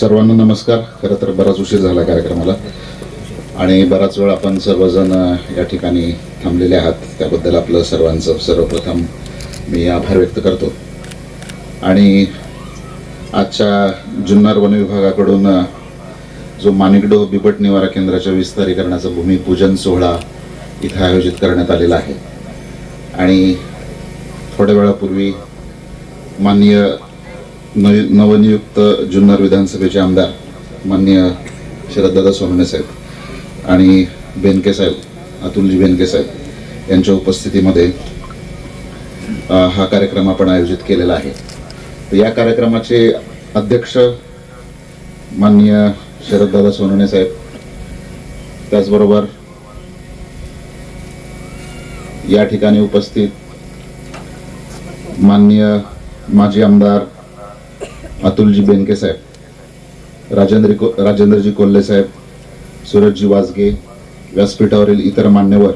सर्वांना नमस्कार. खरं तर बराच उशीर झाला कार्यक्रमाला. आणि बराच वेळ आपण सर्वजण या ठिकाणी थांबलेले आहात. त्याबद्दल आपलं सर्वांचं सर्वप्रथम मी आभार व्यक्त करतो. आणि आजच्या जुन्नर वन विभागाकडून जो माणिकडो बिबट निवारा केंद्राच्या विस्तारीकरणाचा भूमिपूजन सोहळा इथं आयोजित करण्यात आलेला आहे. आणि थोड्या वेळापूर्वी माननीय नवनियुक्त जुन्नर विधानसभेचे आमदार माननीय शरददादा सोनवणे साहेब आणि बेनके साहेब अतुलजी बेनके साहेब यांच्या उपस्थितीमध्ये हा कार्यक्रम आपण आयोजित केलेला आहे. तर या कार्यक्रमाचे अध्यक्ष माननीय शरददादा सोनवणे साहेब त्याचबरोबर या ठिकाणी उपस्थित माननीय माजी आमदार अतुलजी बेनके साहेब राजेंद्र को राजेंद्रजी कोल्हे साहेब सूरजजी वाजगे व्यासपीठावरील इतर मान्यवर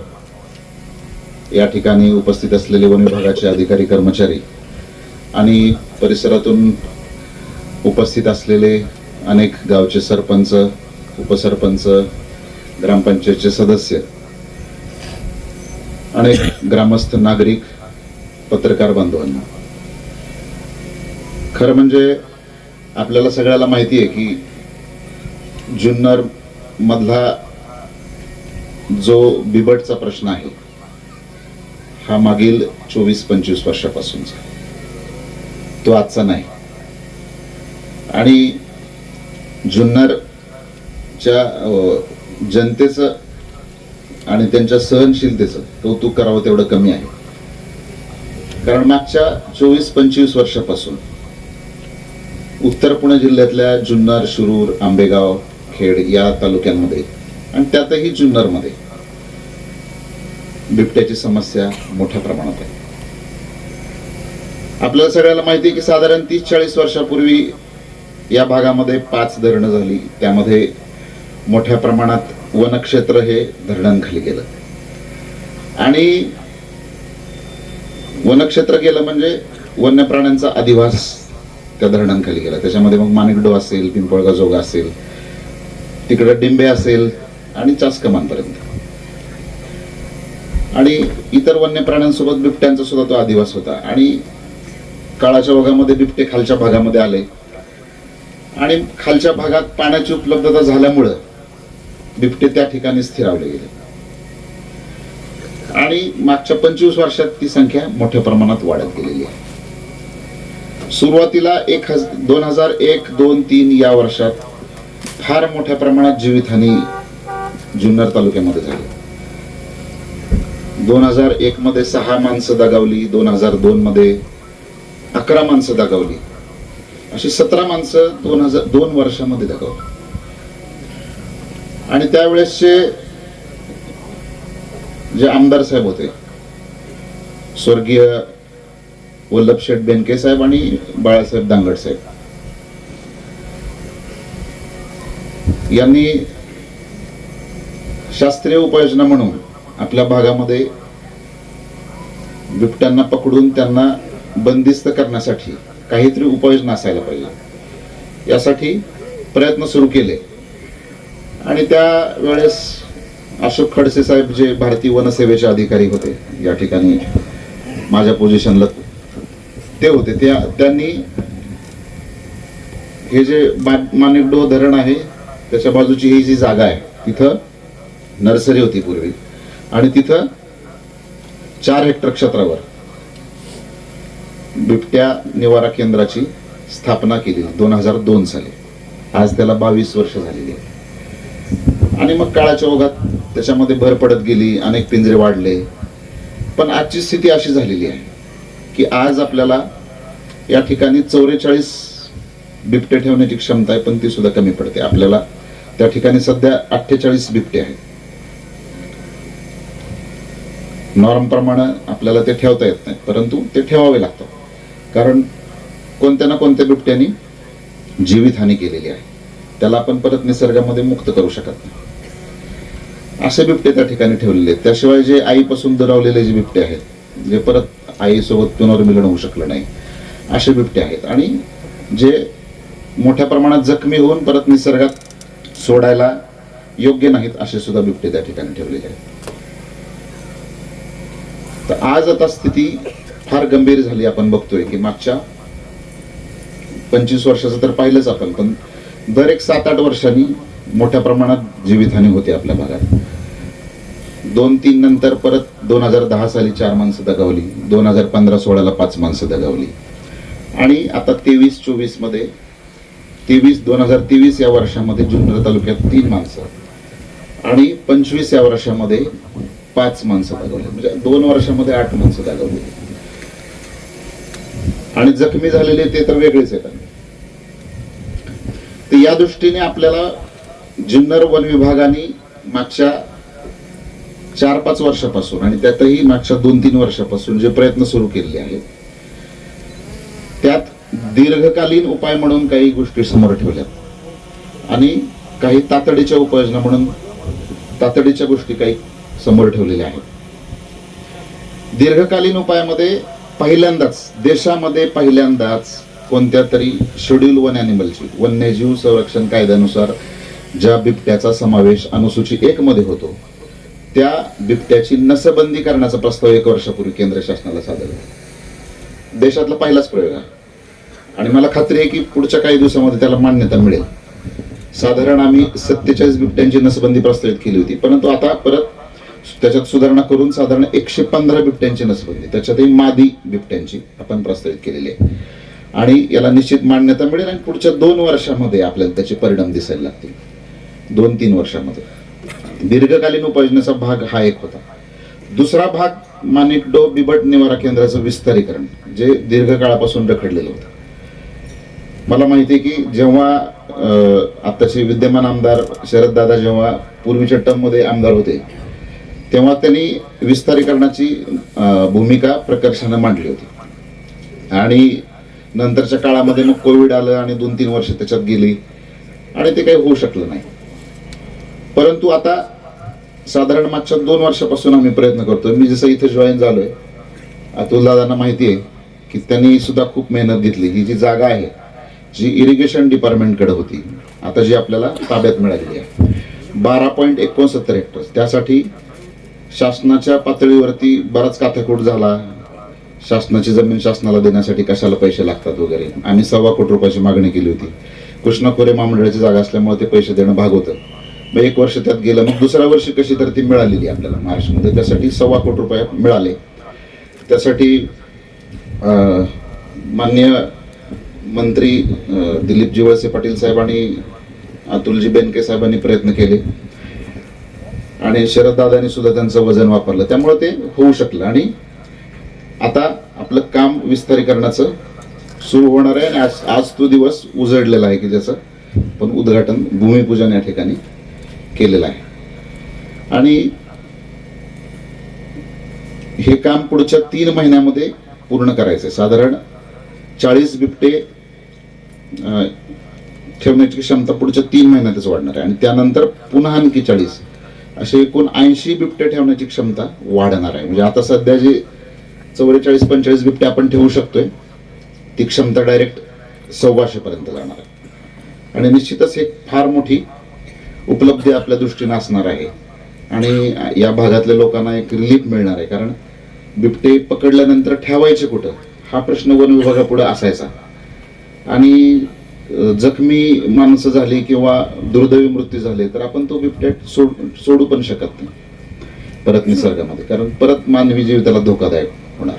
या ठिकाणी उपस्थित असलेले वन विभागाचे अधिकारी कर्मचारी आणि परिसरातून उपस्थित असलेले अनेक गावचे सरपंच उपसरपंच ग्रामपंचायतचे सदस्य अनेक ग्रामस्थ नागरिक पत्रकार बांधवांना. खरं म्हणजे आपल्याला सगळ्याला माहिती आहे की जुन्नर मधला जो बिबटचा प्रश्न आहे हा मागील चोवीस पंचवीस वर्षापासूनचा तो आजचा नाही. आणि जुन्नरच्या जनतेचं आणि त्यांच्या सहनशीलतेचं कौतुक करावं तेवढं कमी आहे. कारण मागच्या चोवीस पंचवीस वर्षापासून उत्तर पुणे जिल्ह्यातल्या जुन्नर शिरूर आंबेगाव खेड या तालुक्यांमध्ये आणि त्यातही जुन्नरमध्ये बिबट्याची समस्या मोठ्या प्रमाणात आहे. आपल्याला सगळ्याला माहिती आहे की साधारण तीस चाळीस वर्षापूर्वी या भागामध्ये पाच धरणं झाली. त्यामध्ये मोठ्या प्रमाणात वनक्षेत्र हे धरणांखाली गेलं. आणि वनक्षेत्र गेलं म्हणजे वन्य प्राण्यांचा अधिवास त्या धरणांखाली गेला. त्याच्यामध्ये मग माणिकडो असेल पिंपळगा जोगा असेल तिकडं डिंबे असेल आणि चासकमानपर्यंत. आणि इतर वन्य प्राण्यांसोबत बिबट्यांचा सुद्धा तो अधिवास होता. आणि काळाच्या ओघामध्ये बिबटे खालच्या भागामध्ये आले. आणि खालच्या भागात पाण्याची उपलब्धता झाल्यामुळं बिबटे त्या ठिकाणी स्थिरावले गेले. आणि मागच्या पंचवीस वर्षात ती संख्या मोठ्या प्रमाणात वाढत गेलेली आहे. सुरुवातीला एक हज दोन हजार एक दोन तीन या वर्षात फार मोठ्या प्रमाणात जीवितहानी जुन्नर तालुक्यामध्ये झाली. दोन हजार एक मध्ये सहा माणसं दगावली दोन हजार दोन मध्ये अकरा माणसं दगावली. अशी सतरा माणसं दोन हजार दोन वर्षामध्ये दगावली. आणि त्यावेळेसचे जे आमदार साहेब होते स्वर्गीय वल्लभ शेठ बेनके साहेब आणि बाळासाहेब दांगड साहेब. यांनी शास्त्रीय उपाययोजना म्हणून आपल्या भागामध्ये बिबट्यांना पकडून त्यांना बंदिस्त करण्यासाठी काहीतरी उपाययोजना असायला पाहिजे. यासाठी प्रयत्न सुरू केले. आणि त्यावेळेस अशोक खडसे साहेब जे भारतीय वनसेवेचे अधिकारी होते या ठिकाणी माझ्या पोझिशनला ते होते. त्या त्यांनी हे जे मानिकडो धरण आहे त्याच्या बाजूची ही जी जागा आहे तिथं नर्सरी होती पूर्वी. आणि तिथं चार हेक्टर क्षेत्रावर बिबट्या निवारा केंद्राची स्थापना केली. दोन हजार दोन साली. आज त्याला बावीस वर्ष झालेली आहे. आणि मग काळाच्या ओघात त्याच्यामध्ये भर पडत गेली अनेक पिंजरे वाढले. पण आजची स्थिती अशी झालेली आहे की आज आपल्याला या ठिकाणी चौवेचाळीस बिबटे ठेवण्याची क्षमता आहे पण ती सुद्धा कमी पडते. आपल्याला त्या ठिकाणी सध्या अठ्ठेचाळीस बिबटे आहेत. नॉर्म प्रमाणे आपल्याला ते ठेवता येत नाही परंतु ते ठेवावे लागतात. कारण कोणत्या ना कोणत्या बिबट्यानी जीवितहानी केलेली आहे. त्याला आपण परत निसर्गामध्ये मुक्त करू शकत नाही. असे बिबटे त्या ठिकाणी ठेवलेले आहेत. त्याशिवाय जे आईपासून दुरावलेले जे बिबटे आहेत जे परत आईसोबत पुनर्मिलन होऊ शकलं नाही असे बिबटे आहेत. आणि जे मोठ्या प्रमाणात जखमी होऊन परत निसर्गात सोडायला योग्य नाहीत असे सुद्धा बिबटे त्या ठिकाणी ठेवलेले आहेत. तर आज आता स्थिती फार गंभीर झाली आपण बघतोय की मागच्या पंचवीस वर्षाचं तर पाहिलंच आपण पण दर एक सात आठ वर्षांनी मोठ्या प्रमाणात जीवितहानी होते आपल्या भागात. दोन तीन नंतर परत दोन हजार दहा साली चार माणसं दगावली दोन हजार पंधरा सोळाला पाच माणसं दगावली. आणि आता तेवीस चोवीसमध्ये तेवीस दोन हजार तेवीस या वर्षामध्ये जुन्नर तालुक्यात तीन माणसं. आणि पंचवीस या वर्षामध्ये पाच माणसं दगावली म्हणजे दोन वर्षामध्ये आठ माणसं दाखवली. आणि जखमी झालेले ते तर वेगळेच आहेत. तर या दृष्टीने आपल्याला जुन्नर वन विभागाने मागच्या चार पाच वर्षापासून आणि त्यातही मागच्या दोन तीन वर्षापासून जे प्रयत्न सुरू केलेले आहेत त्यात दीर्घकालीन उपाय म्हणून काही गोष्टी समोर ठेवल्यात. आणि काही तातडीच्या उपाययोजना म्हणून तातडीच्या गोष्टी काही समोर ठेवलेल्या आहेत. दीर्घकालीन उपायामध्ये पहिल्यांदाच देशामध्ये पहिल्यांदाच कोणत्या तरी शेड्यूल वन अॅनिमलची वन्यजीव संरक्षण कायद्यानुसार ज्या बिबट्याचा समावेश अनुसूची एक मध्ये होतो त्या बिबट्याची नसबंदी करण्याचा प्रस्ताव एक वर्षापूर्वी केंद्र शासनाला सादर झाला. देशातला पहिलाच प्रयोग आहे. आणि मला खात्री आहे की पुढच्या काही दिवसामध्ये त्याला मान्यता मिळेल. साधारण आम्ही सत्तेचाळीस बिबट्यांची नसबंदी प्रस्तावित केली होती. परंतु आता परत त्याच्यात सुधारणा करून साधारण एकशे पंधरा बिबट्यांची नसबंदी त्याच्यातही मादी बिबट्यांची आपण प्रस्तावित केलेली आहे. आणि याला निश्चित मान्यता मिळेल आणि पुढच्या दोन वर्षामध्ये आपल्याला त्याचे परिणाम दिसायला लागतील. दोन तीन वर्षामध्ये. दीर्घकालीन उपाययोजनेचा भाग हा एक होता. दुसरा भाग मानिकडो बिबट निवारा केंद्राचं विस्तारीकरण. जे दीर्घकाळापासून रखडलेलं होतं. मला माहिती आहे की जेव्हा आत्ताचे आताचे विद्यमान आमदार शरददादा जेव्हा पूर्वीच्या टर्ममध्ये आमदार होते तेव्हा त्यांनी विस्तारीकरणाची भूमिका प्रकर्षानं मांडली होती. आणि नंतरच्या काळामध्ये मग कोविड आलं आणि दोन तीन वर्ष त्याच्यात गेली आणि ते काही होऊ शकलं नाही. परंतु आता साधारण मागच्या दोन वर्षापासून आम्ही प्रयत्न करतोय. मी जसं इथे जॉईन झालोय अतुल दादांना माहिती आहे की त्यांनी सुद्धा खूप मेहनत घेतली. ही जी जागा आहे जी इरिगेशन डिपार्टमेंटकडे होती आता जी आपल्याला ताब्यात मिळालेली आहे. बारा पॉईंट एकोणसत्तर हेक्टर त्यासाठी शासनाच्या पातळीवरती बराच काथाकूट झाला. शासनाची जमीन शासनाला देण्यासाठी कशाला पैसे लागतात वगैरे. आम्ही सव्वा कोटी रुपयाची मागणी केली होती. कृष्णा खोरे महामंडळाची जागा असल्यामुळे ते पैसे देणं भाग होतं. मग एक वर्ष त्यात गेलं. मग दुसऱ्या वर्षी कशी तर ती मिळालेली आपल्याला महाराष्ट्रामध्ये. त्यासाठी सव्वा कोटी रुपये मिळाले. त्यासाठी मान्य मंत्री दिलीप दिलीपजी पाटील साहेब आणि अतुलजी बेनके साहेबांनी प्रयत्न केले. आणि शरददादांनी सुद्धा त्यांचं वजन वापरलं. त्यामुळे ते होऊ शकलं. आणि आता आपलं काम विस्तारीकरणाचं सुरू होणार आहे आणि आज आज तो दिवस उजळलेला आहे की ज्याचं पण उद्घाटन भूमिपूजन या ठिकाणी केलेलं आहे. आणि हे काम पुढच्या तीन महिन्यामध्ये पूर्ण करायचं आहे साधारण चाळीस बिबटे ठेवण्याची क्षमता पुढच्या तीन महिन्यातच वाढणार आहे. आणि त्यानंतर पुन्हा आणखी चाळीस. असे एकूण ऐंशी बिबटे ठेवण्याची क्षमता वाढणार आहे. म्हणजे आता सध्या जे चौवेचाळीस पंचेचाळीस बिबटे आपण ठेवू शकतोय ती क्षमता डायरेक्ट सव्वाशे पर्यंत जाणार आहे. आणि निश्चितच एक फार मोठी उपलब्धी आपल्या दृष्टीने असणार आहे. आणि या भागातल्या लोकांना एक रिलीफ मिळणार आहे. कारण बिबटे पकडल्यानंतर ठेवायचे कुठं? हा प्रश्न वन विभागापुढे असायचा. आणि जखमी माणसं झाली किंवा दुर्दैवी मृत्यू झाले तर आपण तो बिबट्यात सोड सोडू पण शकत नाही. परत निसर्गामध्ये. कारण परत मानवी जीव धोकादायक होणार.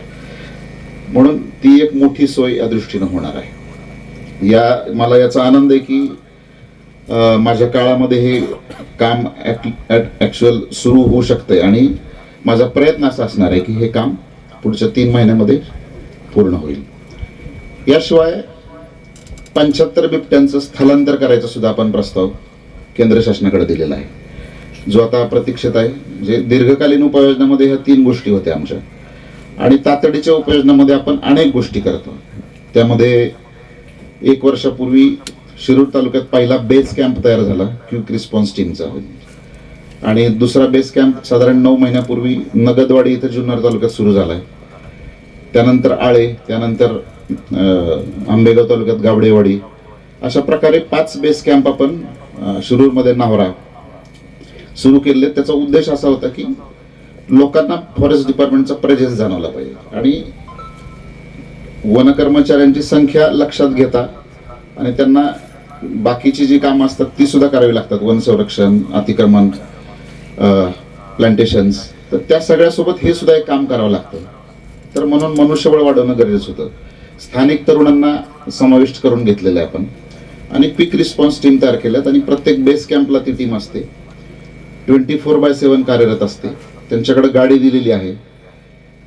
म्हणून ती एक मोठी सोय या दृष्टीनं होणार आहे. या मला याचा आनंद आहे की माझ्या काळामध्ये हे काम ॲक्च्युअल सुरू होऊ शकतंय. आणि माझा प्रयत्न असा असणार आहे की हे काम पुढच्या तीन महिन्यामध्ये पूर्ण होईल. याशिवाय पंच्याहत्तर बिबट्यांचं स्थलांतर करायचा सुद्धा आपण प्रस्ताव केंद्र शासनाकडे दिलेला आहे. जो आता प्रतीक्षेत आहे म्हणजे दीर्घकालीन उपाययोजनामध्ये ह्या तीन गोष्टी होत्या आमच्या. आणि तातडीच्या उपाययोजनामध्ये आपण अनेक गोष्टी करतो. त्यामध्ये एक वर्षापूर्वी शिरूर तालुक्यात पहिला बेस कॅम्प तयार झाला क्विक रिस्पॉन्स टीमचा आणि दुसरा बेस कॅम्प साधारण नऊ महिन्यापूर्वी नगदवाडी इथं जुन्नर तालुक्यात सुरू झालाय. त्यानंतर आळे त्यानंतर आंबेगाव तालुक्यात गावडेवाडी अशा प्रकारे पाच बेस कॅम्प आपण शिरूरमध्ये नावरा सुरू केले त्याचा उद्देश असा होता की लोकांना फॉरेस्ट डिपार्टमेंटचा प्रेझेन्स जाणवला पाहिजे. आणि वन कर्मचाऱ्यांची संख्या लक्षात घेता आणि त्यांना बाकीची जी कामं असतात ती सुद्धा करावी लागतात. वन संरक्षण अतिक्रमण प्लांटेशन्स तर त्या सगळ्यासोबत हे सुद्धा एक काम करावं लागतं. तर म्हणून मनुष्यबळ वाढवणं गरजेचं होतं. स्थानिक तरुणांना समाविष्ट करून घेतलेलं आहे आपण. आणि क्विक रिस्पॉन्स टीम तयार केल्यात आणि प्रत्येक बेस कॅम्पला ती टीम असते. ट्वेंटी फोर बाय सेवन कार्यरत असते. त्यांच्याकडे गाडी दिलेली आहे.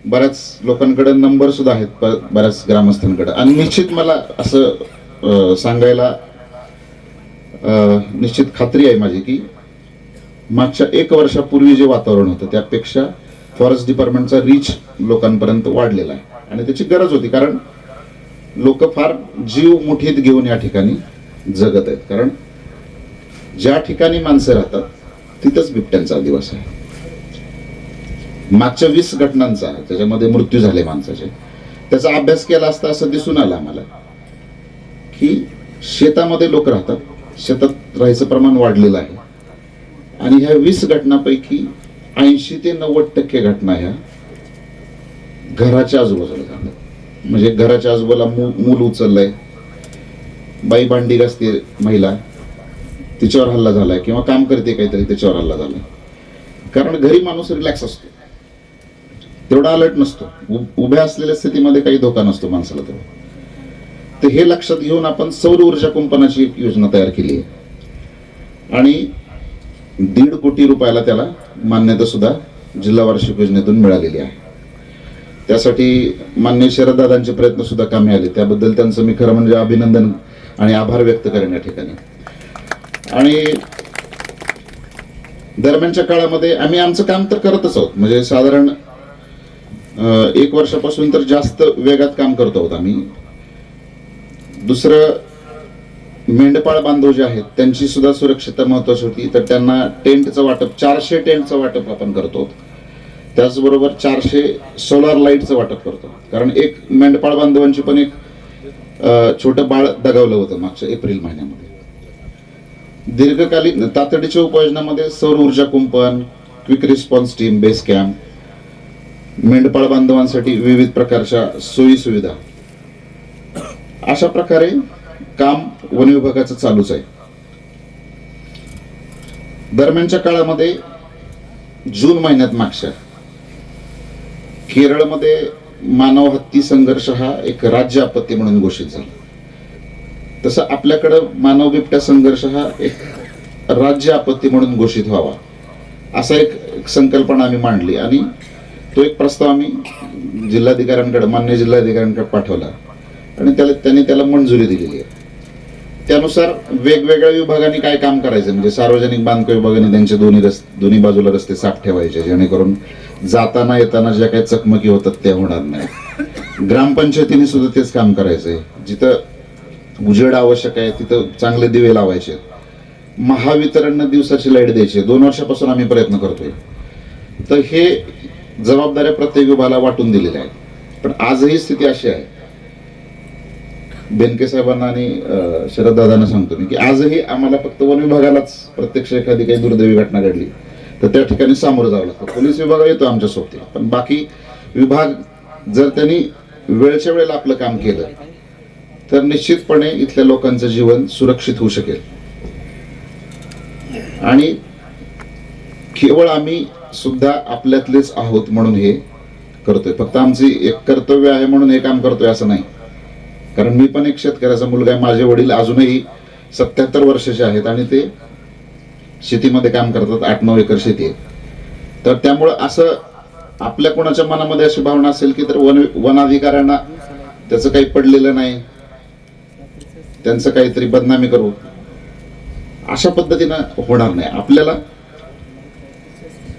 बऱ्याच लोकांकडे नंबर सुद्धा आहेत बऱ्याच ग्रामस्थांकडे. आणि निश्चित मला असं सांगायला निश्चित खात्री आहे माझी की मागच्या एक वर्षापूर्वी जे वातावरण होतं त्यापेक्षा फॉरेस्ट डिपार्टमेंटचा रीच लोकांपर्यंत वाढलेला आहे. आणि त्याची गरज होती कारण लोक फार जीव मुठीत घेऊन या ठिकाणी जगत आहेत. कारण ज्या ठिकाणी माणसं राहतात तिथंच बिबट्यांचा दिवस आहे. मागच्या वीस घटनांचा त्याच्यामध्ये मृत्यू झाले माणसाचे. त्याचा अभ्यास केला असता असं दिसून आलं आम्हाला की शेतामध्ये लोक राहतात. शेतात राहायचं प्रमाण वाढलेलं आहे. आणि ह्या वीस घटनापैकी ऐंशी ते नव्वद टक्के घटना ह्या घराच्या आजूबाजूला घडतात म्हणजे घराच्या आजूबाजूला मूल मूल उचललंय. बाई भांडी घासते महिला. तिच्यावर हल्ला झालाय किंवा काम करते काहीतरी त्याच्यावर हल्ला झालाय. कारण घरी माणूस रिलॅक्स असतो. तेवढा अलर्ट नसतो. उभ्या असलेल्या स्थितीमध्ये काही धोका नसतो माणसाला तेव्हा तर हे लक्षात घेऊन आपण सौर ऊर्जा कुंपणाची योजना तयार केली आहे. आणि दीड कोटी रुपयाला त्याला मान्यता सुद्धा जिल्हा वार्षिक योजनेतून मिळालेली आहे. त्यासाठी मान्य शरददादांचे प्रयत्न सुद्धा कामी आले. त्याबद्दल त्यांचं मी खरं म्हणजे अभिनंदन आणि आभार व्यक्त करेन या ठिकाणी. आणि दरम्यानच्या काळामध्ये आम्ही आमचं काम तर करतच आहोत. म्हणजे साधारण एक वर्षापासून तर जास्त वेगात काम करतो आहोत आम्ही. दुसरं मेंढपाळ बांधव जे आहेत त्यांची सुद्धा सुरक्षितता महत्वाची होती. तर त्यांना टेंटचं वाटप चारशे टेंटचं वाटप आपण करतो. त्याचबरोबर चारशे सोलार लाईटचं वाटप करतो. कारण एक मेंढपाळ बांधवांची पण एक छोटं बाळ दगावलं होतं मागच्या एप्रिल महिन्यामध्ये. दीर्घकालीन तातडीच्या उपाययोजनामध्ये सौर ऊर्जा कुंपण quick response team base camp मेंढपाळ बांधवांसाठी विविध प्रकारच्या सोयी सुविधा अशा प्रकारे काम वन विभागाचं चालूच आहे. दरम्यानच्या काळामध्ये जून महिन्यात मागच्या केरळमध्ये मानव हत्ती संघर्ष हा एक राज्य आपत्ती म्हणून घोषित झाला. तसं आपल्याकडं मानव बिबट्या संघर्ष हा एक राज्य आपत्ती म्हणून घोषित व्हावा असा एक एक संकल्पना आम्ही मांडली आणि तो एक प्रस्ताव आम्ही जिल्हाधिकाऱ्यांकडे मान्य जिल्हाधिकाऱ्यांकडे पाठवला आणि त्याला त्यांनी त्याला मंजुरी दिलेली आहे. त्यानुसार वेगवेगळ्या विभागांनी काय काम करायचं? म्हणजे सार्वजनिक बांधकाम विभागाने त्यांचे दोन्ही रस्ते दोन्ही बाजूला रस्ते साफ ठेवायचे जेणेकरून जाताना येताना ज्या काही चकमकी होतात त्या होणार नाही ग्रामपंचायतीने सुद्धा तेच काम करायचंय. जिथं उजेड आवश्यक आहे तिथं चांगले दिवे लावायचे. महावितरणनं दिवसाची लाइट द्यायची. दोन वर्षापासून आम्ही प्रयत्न करतोय. तर हे जबाबदाऱ्या प्रत्येक विभागाला वाटून दिलेल्या आहेत. पण आजही स्थिती अशी आहे बेनके साहेबांना आणि शरददादांना सांगतो मी की आजही आम्हाला फक्त वन विभागालाच प्रत्यक्ष एखादी काही दुर्दैवी घटना घडली तर त्या ठिकाणी सामोरं जावं लागतं. पोलीस विभाग येतो आमच्या सोबती पण बाकी विभाग जर त्यांनी वेळच्या वेळेला आपलं काम केलं तर निश्चितपणे इथल्या लोकांचं जीवन सुरक्षित होऊ शकेल. आणि केवळ आम्ही सुद्धा आपल्यातलेच आहोत म्हणून हे करतोय. फक्त आमची एक कर्तव्य आहे म्हणून हे काम करतोय असं नाही. कारण मी पण एक शेतकऱ्याचा मुलगा आहे. माझे वडील अजूनही सत्याहत्तर वर्षाचे आहेत आणि ते शेतीमध्ये काम करतात. आठ नऊ एकर शेती आहे. तर त्यामुळं असं आपल्या कोणाच्या मनामध्ये अशी भावना असेल की तर वन वनाधिकाऱ्यांना त्याचं काही पडलेलं नाही. त्यांचं काहीतरी बदनामी करू. अशा पद्धतीनं होणार नाही. आपल्याला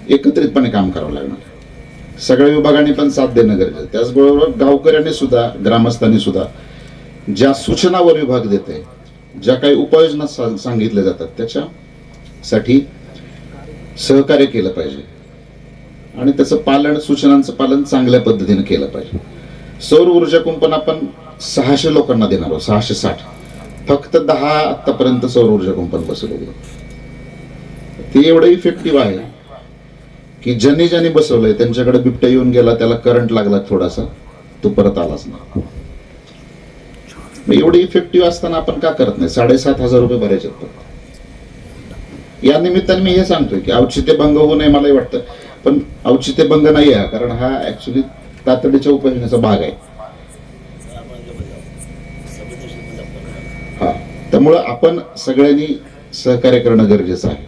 एकत्रितपणे काम करावं लागणार. सगळ्या विभागांनी पण साथ देणं गरजेचं त्याचबरोबर गावकऱ्यांनी सुद्धा ग्रामस्थांनी सुद्धा ज्या सूचनावर विभाग देते ज्या काही उपाययोजना सांगितल्या जातात त्याच्यासाठी सहकार्य केलं पाहिजे. आणि त्याचं पालन सूचनांचं पालन चांगल्या पद्धतीने केलं पाहिजे. सौर ऊर्जा कुंपण आपण सहाशे लोकांना देणार आहोत सहाशे साठ. फक्त दहा आतापर्यंत सौर ऊर्जा कुंपण बसवलं ते एवढं इफेक्टिव्ह आहे की ज्यांनी ज्यांनी बसवलंय त्यांच्याकडे बिबट्या येऊन गेला त्याला करंट लागला थोडासा तो परत आलाच नाही. मग एवढे इफेक्टिव्ह असताना आपण का करत नाही? साडेसात हजार रुपये भरायचे फक्त. या निमित्ताने मी हे सांगतोय की औचित्यभंग होऊ नये मलाही वाटतं. पण औचित्यभंग नाही आहे कारण हा ऍक्च्युली तातडीच्या उपाययोजनेचा भाग आहे. हा त्यामुळं आपण सगळ्यांनी सहकार्य करणं गरजेचं आहे.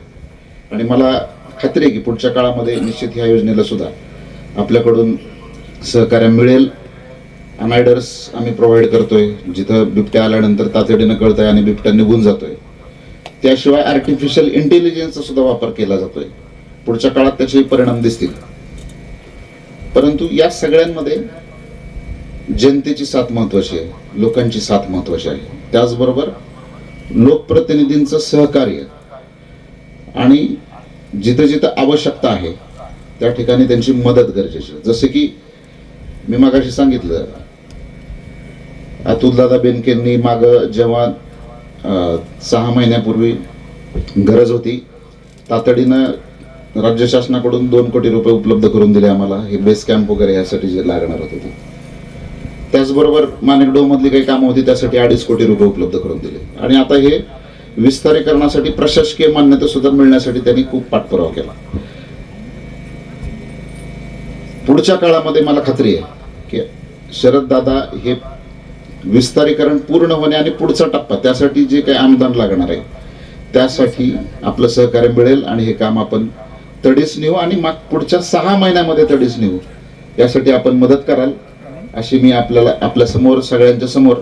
आणि मला खात्री आहे की पुढच्या काळामध्ये निश्चित ह्या योजनेला सुद्धा आपल्याकडून सहकार्य मिळेल. अमायडर्स आम्ही प्रोव्हाइड करतोय. जिथं बिबट्या आल्यानंतर तातडीनं कळतंय आणि बिबट्या निघून जातोय. त्याशिवाय आर्टिफिशियल इंटेलिजन्सचा सुद्धा वापर केला जातोय. पुढच्या काळात त्याचे परिणाम दिसतील. परंतु या सगळ्यांमध्ये जनतेची साथ महत्वाची आहे. लोकांची साथ महत्वाची आहे. त्याचबरोबर लोकप्रतिनिधींचं सहकार्य आणि जिथं जिथं आवश्यकता आहे त्या ठिकाणी त्यांची मदत गरजेची जसे की मी मागाशी सांगितलं अतुलदादा बेनकेंनी माग जेव्हा सहा महिन्यापूर्वी गरज होती तातडीनं राज्य शासनाकडून दोन कोटी रुपये उपलब्ध करून दिले आम्हाला. हे बेस कॅम्प वगैरे यासाठी जे लागणार होते ते. त्याचबरोबर माणिकडो मधली काही कामं होती त्यासाठी अडीच कोटी रुपये उपलब्ध करून दिले. आणि आता हे विस्तारीकरणासाठी प्रशासकीय मान्यता सुद्धा मिळण्यासाठी त्यांनी खूप पाठपुरावा केला. पुढच्या काळामध्ये मला खात्री आहे की शरद दादा हे विस्तारीकरण पूर्ण होणे आणि पुढचा टप्पा त्यासाठी जे काही अनुदान लागणार आहे त्यासाठी आपलं सहकार्य मिळेल आणि हे काम आपण तडीस नेऊ आणि माग पुढच्या सहा महिन्यामध्ये तडीस नेऊ यासाठी आपण मदत कराल अशी मी आपल्याला आपल्यासमोर सगळ्यांच्या समोर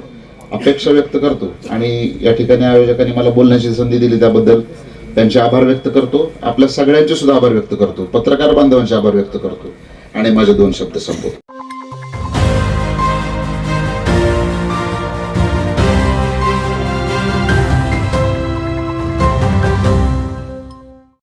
अपेक्षा व्यक्त करतो. आणि या ठिकाणी आयोजकांनी मला बोलण्याची संधी दिली त्याबद्दल त्यांचे आभार व्यक्त करतो. आपल्या सगळ्यांचे सुद्धा आभार व्यक्त करतो. पत्रकार बांधवांचे आभार व्यक्त करतो. आणि माझे दोन शब्द संपवतो.